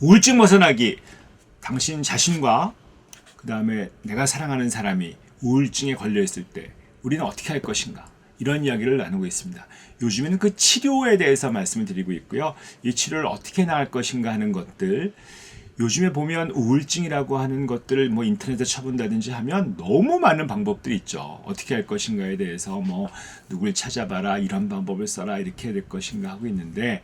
우울증 벗어나기. 당신 자신과 그 다음에 내가 사랑하는 사람이 우울증에 걸려 있을 때 우리는 어떻게 할 것인가? 이런 이야기를 나누고 있습니다. 요즘에는 그 치료에 대해서 말씀을 드리고 있고요. 이 치료를 어떻게 나을 것인가 하는 것들. 요즘에 보면 우울증이라고 하는 것들을 뭐 인터넷에 쳐본다든지 하면 너무 많은 방법들이 있죠. 어떻게 할 것인가에 대해서 뭐 누굴 찾아봐라 이런 방법을 써라 이렇게 될 것인가 하고 있는데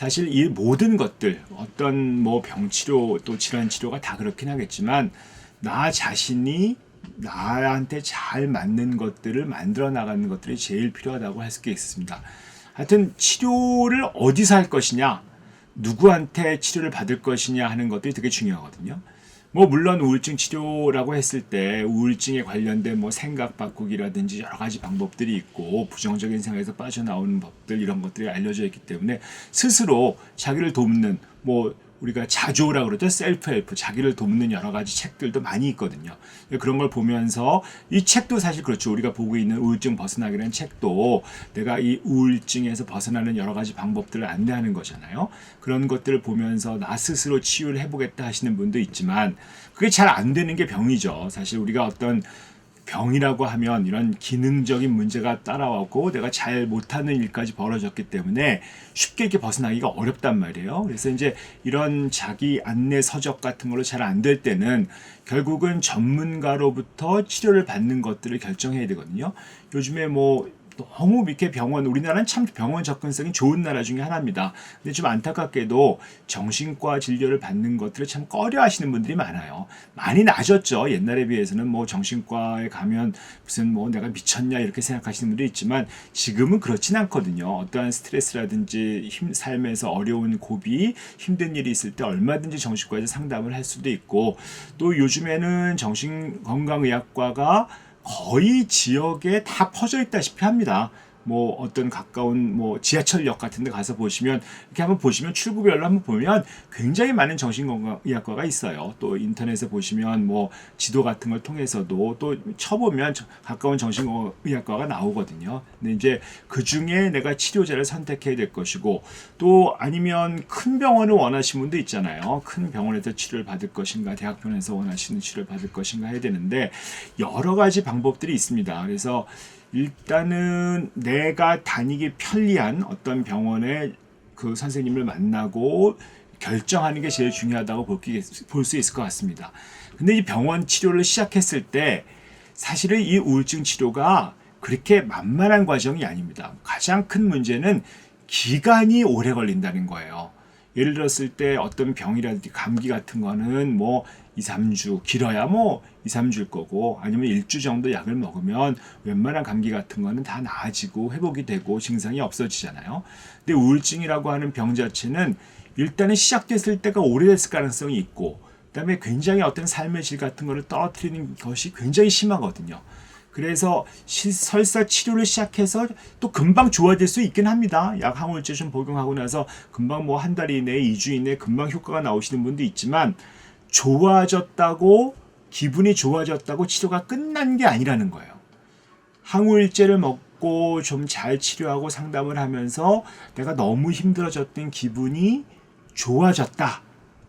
사실 이 모든 것들 어떤 뭐 병치료 또 질환 치료가 다 그렇긴 하겠지만 나 자신이 나한테 잘 맞는 것들을 만들어 나가는 것들이 제일 필요하다고 할 수 있습니다. 하여튼 치료를 어디서 할 것이냐, 누구한테 치료를 받을 것이냐 하는 것들이 되게 중요하거든요. 뭐 물론 우울증 치료라고 했을 때 우울증에 관련된 뭐 생각 바꾸기라든지 여러 가지 방법들이 있고 부정적인 생각에서 빠져나오는 법들 이런 것들이 알려져 있기 때문에 스스로 자기를 돕는 뭐 우리가 자조라 그러죠? 셀프 헬프 자기를 돕는 여러 가지 책들도 많이 있거든요. 그런 걸 보면서 이 책도 사실 그렇죠. 우리가 보고 있는 우울증 벗어나기라는 책도 내가 이 우울증에서 벗어나는 여러 가지 방법들을 안내하는 거잖아요. 그런 것들을 보면서 나 스스로 치유를 해보겠다 하시는 분도 있지만 그게 잘 안 되는 게 병이죠. 사실 우리가 어떤 병이라고 하면 이런 기능적인 문제가 따라왔고 내가 잘 못하는 일까지 벌어졌기 때문에 쉽게 이렇게 벗어나기가 어렵단 말이에요. 그래서 이제 이런 자기 안내 서적 같은 걸로 잘 안 될 때는 결국은 전문가로부터 치료를 받는 것들을 결정해야 되거든요. 요즘에 뭐 너무 이렇게 병원 우리나라는 참 병원 접근성이 좋은 나라 중에 하나입니다. 근데 좀 안타깝게도 정신과 진료를 받는 것들을 참 꺼려하시는 분들이 많아요. 많이 나아졌죠. 옛날에 비해서는 뭐 정신과에 가면 무슨 뭐 내가 미쳤냐 이렇게 생각하시는 분도 있지만 지금은 그렇진 않거든요. 어떠한 스트레스라든지 힘, 삶에서 어려운 고비, 힘든 일이 있을 때 얼마든지 정신과에서 상담을 할 수도 있고 또 요즘에는 정신건강의학과가 거의 지역에 다 퍼져 있다시피 합니다. 뭐 어떤 가까운 뭐 지하철역 같은 데 가서 보시면 이렇게 한번 보시면 출구별로 한번 보면 굉장히 많은 정신건강의학과가 있어요. 또 인터넷에 보시면 뭐 지도 같은 걸 통해서도 또 쳐보면 가까운 정신건강의학과가 나오거든요. 근데 이제 그 중에 내가 치료제를 선택해야 될 것이고 또 아니면 큰 병원을 원하시는 분도 있잖아요. 큰 병원에서 치료를 받을 것인가 대학병원에서 원하시는 치료를 받을 것인가 해야 되는데 여러 가지 방법들이 있습니다. 그래서 일단은 내가 다니기 편리한 어떤 병원에 그 선생님을 만나고 결정하는 게 제일 중요하다고 볼 수 있을 것 같습니다. 근데 이 병원 치료를 시작했을 때 사실은 이 우울증 치료가 그렇게 만만한 과정이 아닙니다. 가장 큰 문제는 기간이 오래 걸린다는 거예요. 예를 들었을 때 어떤 병이라든지 감기 같은 거는 뭐 2, 3주 길어야 뭐 2, 3주일 거고 아니면 1주 정도 약을 먹으면 웬만한 감기 같은 거는 다 나아지고 회복이 되고 증상이 없어지잖아요. 근데 우울증이라고 하는 병 자체는 일단은 시작됐을 때가 오래됐을 가능성이 있고 그다음에 굉장히 어떤 삶의 질 같은 거를 떨어뜨리는 것이 굉장히 심하거든요. 그래서 시, 설사 치료를 시작해서 또 금방 좋아질 수 있긴 합니다. 약 항우울제 좀 복용하고 나서 금방 뭐 한 달 이내, 2주 이내 금방 효과가 나오시는 분도 있지만 좋아졌다고 기분이 좋아졌다고 치료가 끝난 게 아니라는 거예요. 항우울제를 먹고 좀 잘 치료하고 상담을 하면서 내가 너무 힘들어졌던 기분이 좋아졌다.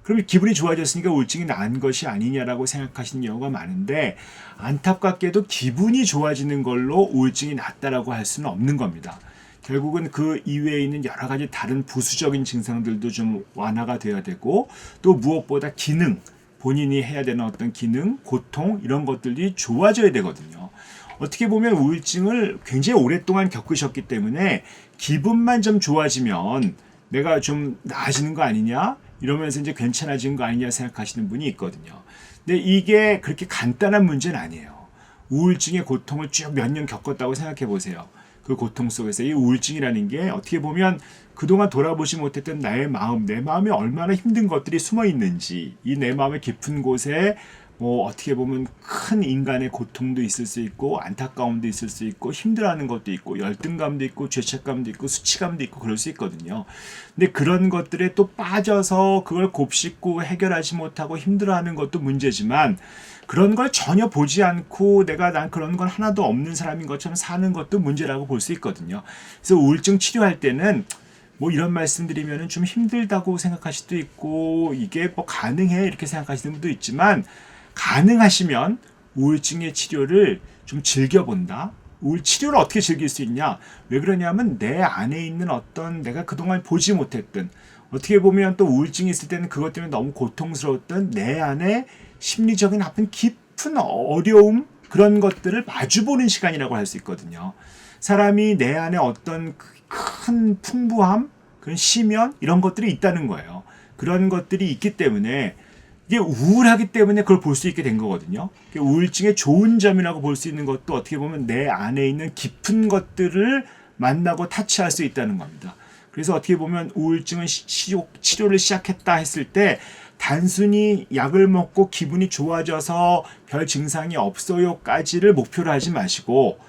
그럼 기분이 좋아졌으니까 우울증이 나은 것이 아니냐라고 생각하시는 경우가 많은데 안타깝게도 기분이 좋아지는 걸로 우울증이 낫다라고 할 수는 없는 겁니다. 결국은 그 이외에 있는 여러 가지 다른 부수적인 증상들도 좀 완화가 돼야 되고 또 무엇보다 기능 본인이 해야 되는 어떤 기능, 고통 이런 것들이 좋아져야 되거든요. 어떻게 보면 우울증을 굉장히 오랫동안 겪으셨기 때문에 기분만 좀 좋아지면 내가 좀 나아지는 거 아니냐 이러면서 이제 괜찮아진 거 아니냐 생각하시는 분이 있거든요. 근데 이게 그렇게 간단한 문제는 아니에요. 우울증의 고통을 쭉 몇 년 겪었다고 생각해 보세요. 그 고통 속에서 이 우울증이라는 게 어떻게 보면 그동안 돌아보지 못했던 나의 마음, 내 마음에 얼마나 힘든 것들이 숨어 있는지, 이 내 마음의 깊은 곳에 뭐 어떻게 보면 큰 인간의 고통도 있을 수 있고 안타까움도 있을 수 있고 힘들어하는 것도 있고 열등감도 있고 죄책감도 있고 수치감도 있고 그럴 수 있거든요. 근데 그런 것들에 또 빠져서 그걸 곱씹고 해결하지 못하고 힘들어하는 것도 문제지만 그런 걸 전혀 보지 않고 내가 난 그런 건 하나도 없는 사람인 것처럼 사는 것도 문제라고 볼 수 있거든요. 그래서 우울증 치료할 때는 뭐 이런 말씀드리면은 좀 힘들다고 생각할 수도 있고 이게 뭐 가능해 이렇게 생각하시는 분도 있지만 가능하시면 우울증의 치료를 좀 즐겨본다. 우울 치료를 어떻게 즐길 수 있냐? 왜 그러냐면 내 안에 있는 어떤 내가 그동안 보지 못했던 어떻게 보면 또 우울증이 있을 때는 그것 때문에 너무 고통스러웠던 내 안에 심리적인 아픈 깊은 어려움 그런 것들을 마주보는 시간이라고 할 수 있거든요. 사람이 내 안에 어떤 그큰 풍부함, 그런 시면 이런 것들이 있다는 거예요. 그런 것들이 있기 때문에 이게 우울하기 때문에 그걸 볼 수 있게 된 거거든요. 우울증의 좋은 점이라고 볼 수 있는 것도 어떻게 보면 내 안에 있는 깊은 것들을 만나고 타치할 수 있다는 겁니다. 그래서 어떻게 보면 우울증은 치료, 치료를 시작했다 했을 때 단순히 약을 먹고 기분이 좋아져서 별 증상이 없어요까지를 목표로 하지 마시고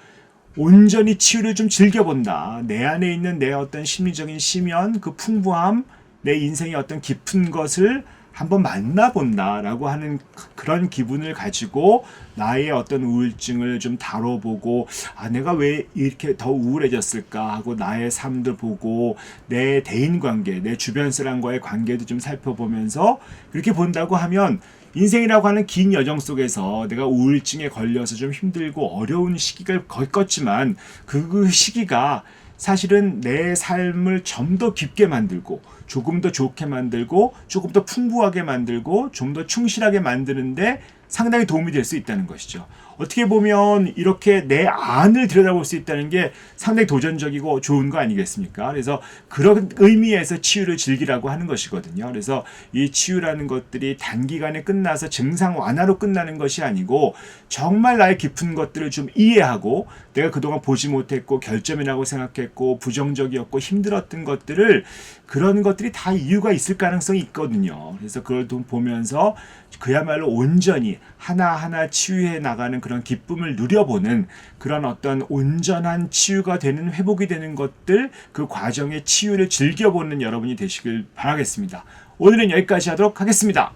온전히 치유를 좀 즐겨본다. 내 안에 있는 내 어떤 심리적인 시면, 그 풍부함, 내 인생의 어떤 깊은 것을 한번 만나본다라고 하는 그런 기분을 가지고 나의 어떤 우울증을 좀 다뤄보고 아 내가 왜 이렇게 더 우울해졌을까 하고 나의 삶들 보고 내 대인 관계 내 주변 사람과의 관계도 좀 살펴보면서 그렇게 본다고 하면 인생이라고 하는 긴 여정 속에서 내가 우울증에 걸려서 좀 힘들고 어려운 시기를 겪었지만 그 시기가 사실은 내 삶을 좀 더 깊게 만들고 조금 더 좋게 만들고 조금 더 풍부하게 만들고 좀 더 충실하게 만드는데 상당히 도움이 될 수 있다는 것이죠. 어떻게 보면 이렇게 내 안을 들여다볼 수 있다는 게 상당히 도전적이고 좋은 거 아니겠습니까? 그래서 그런 의미에서 치유를 즐기라고 하는 것이거든요. 그래서 이 치유라는 것들이 단기간에 끝나서 증상 완화로 끝나는 것이 아니고 정말 나의 깊은 것들을 좀 이해하고 내가 그동안 보지 못했고 결점이라고 생각했고 부정적이었고 힘들었던 것들을 그런 것들이 다 이유가 있을 가능성이 있거든요. 그래서 그걸 좀 보면서 그야말로 온전히 하나하나 치유해 나가는 그런 기쁨을 누려보는 그런 어떤 온전한 치유가 되는 회복이 되는 것들 그 과정의 치유를 즐겨보는 여러분이 되시길 바라겠습니다. 오늘은 여기까지 하도록 하겠습니다.